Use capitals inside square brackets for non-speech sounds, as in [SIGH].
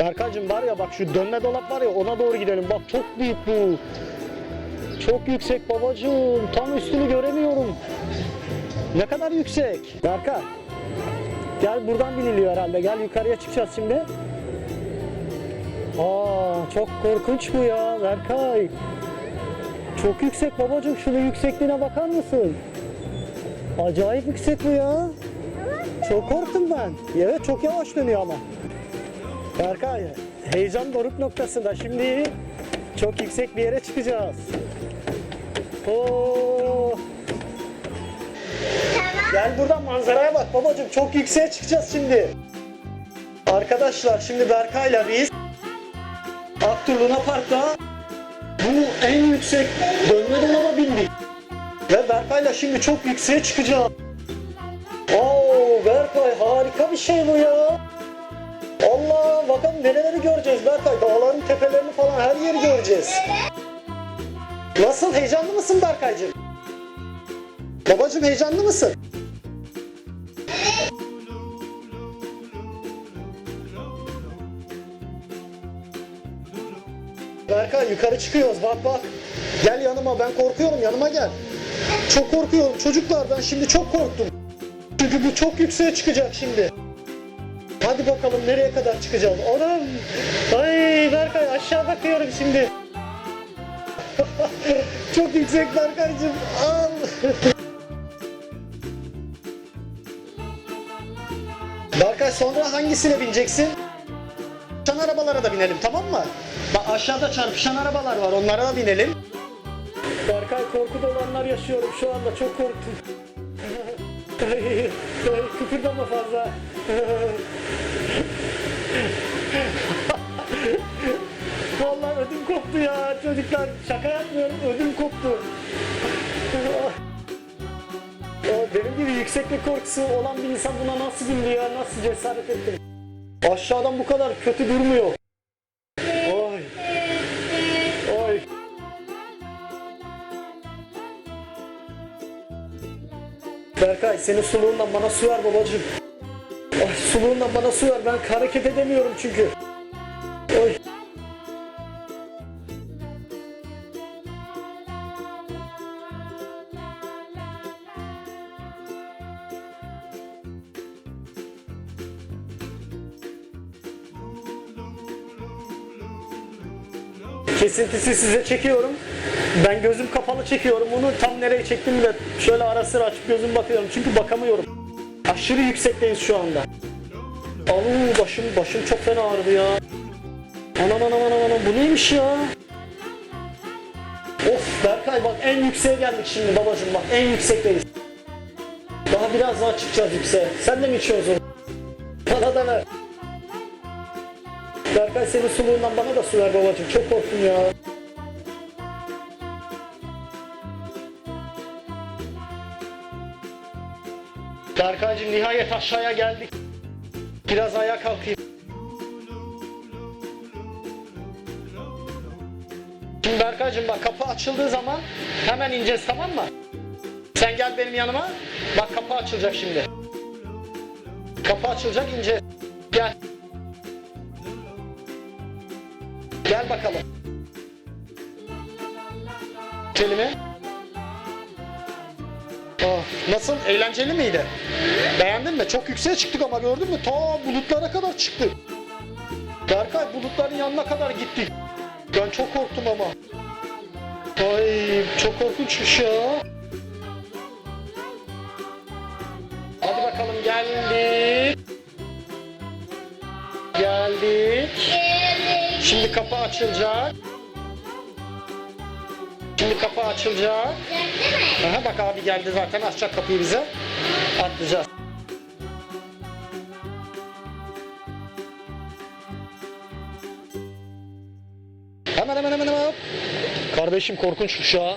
Berkancığım var ya bak şu dönme dolap var ya ona doğru gidelim. Bak çok büyük bu. Çok yüksek babacığım. Tam üstünü göremiyorum. Ne kadar yüksek. Berkay. Gel buradan biniliyor herhalde. Gel yukarıya çıkacağız şimdi. Aa çok korkunç bu ya Berkay. Çok yüksek babacığım. Şunun yüksekliğine bakar mısın? Acayip yüksek bu ya. Çok korktum ben. Evet çok yavaş dönüyor ama. Berkay heyecan doruk noktasında. Şimdi çok yüksek bir yere çıkacağız. Oo. Gel buradan manzaraya bak babacığım. Çok yükseğe çıkacağız şimdi. Arkadaşlar şimdi Berkay'la biz Aktur Luna Park'ta bu en yüksek dönme dolaba bindik. Ve Berkay'la şimdi çok yükseğe çıkacağız. Oo Berkay harika bir şey bu ya. Allah bakalım nereleri göreceğiz Berkay. Dağların tepelerini falan her yeri göreceğiz. Nasıl heyecanlı mısın Berkaycığım? Babacığım heyecanlı mısın? Berkay yukarı çıkıyoruz bak bak. Gel yanıma ben korkuyorum yanıma gel. Çok korkuyorum çocuklar ben şimdi çok korktum. Çünkü bu çok yükseğe çıkacak şimdi. Hadi bakalım nereye kadar çıkacağız? Anam! Ay Berkay aşağı bakıyorum şimdi. [LAUGHS] çok yüksek Berkaycığım. Al. Berkay sonra hangisine bineceksin? Çarpışan arabalara da binelim tamam mı? Bak aşağıda çarpışan arabalar var onlara da binelim. Berkay korku dolanlar yaşıyorum şu anda çok korktum. [LAUGHS] Kıpırdama fazla. Vallahi ödüm koptu ya çocuklar. Şaka yapmıyorum ödüm koptu. Benim gibi yükseklik korkusu olan bir insan buna nasıl bindi ya? Nasıl cesaret etti? Aşağıdan bu kadar kötü durmuyor. Berkay senin suluğundan bana su ver babacığım. Ay suluğundan bana su ver ben hareket edemiyorum çünkü. Oy. Kesintisi size çekiyorum. Ben gözüm kapalı çekiyorum. Bunu tam nereye çektim de şöyle ara sıra açıp gözüm bakıyorum. Çünkü bakamıyorum. Aşırı yüksekteyiz şu anda. Alu başım başım çok fena ağrıdı ya. Anam anam anam anam bu neymiş ya? Of Berkay bak en yükseğe geldik şimdi babacım bak en yüksekteyiz. Daha biraz daha çıkacağız yükseğe. Sen de mi içiyorsun? Bana da ver. Berkay senin suluğundan bana da su ver babacığım. Çok korktum ya. Berkaycığım nihayet aşağıya geldik. Biraz ayağa kalkayım. Şimdi Berkaycığım bak kapı açıldığı zaman hemen ineceğiz tamam mı? Sen gel benim yanıma. Bak kapı açılacak şimdi. Kapı açılacak ineceğiz. Gel. Gel bakalım. Kelime. Oh, nasıl? Eğlenceli miydi? Beğendin mi? Çok yükseğe çıktık ama gördün mü? Ta bulutlara kadar çıktık. Berkay bulutların yanına kadar gittik. Ben çok korktum ama. Ay çok korkunçmuş ya. Hadi bakalım geldik. Geldik. Şimdi kapı açılacak. Şimdi kapı açılacak. Aha bak abi geldi zaten açacak kapıyı bize. Atlayacağız. Hemen hemen hemen hemen. Kardeşim korkunçmuş ya.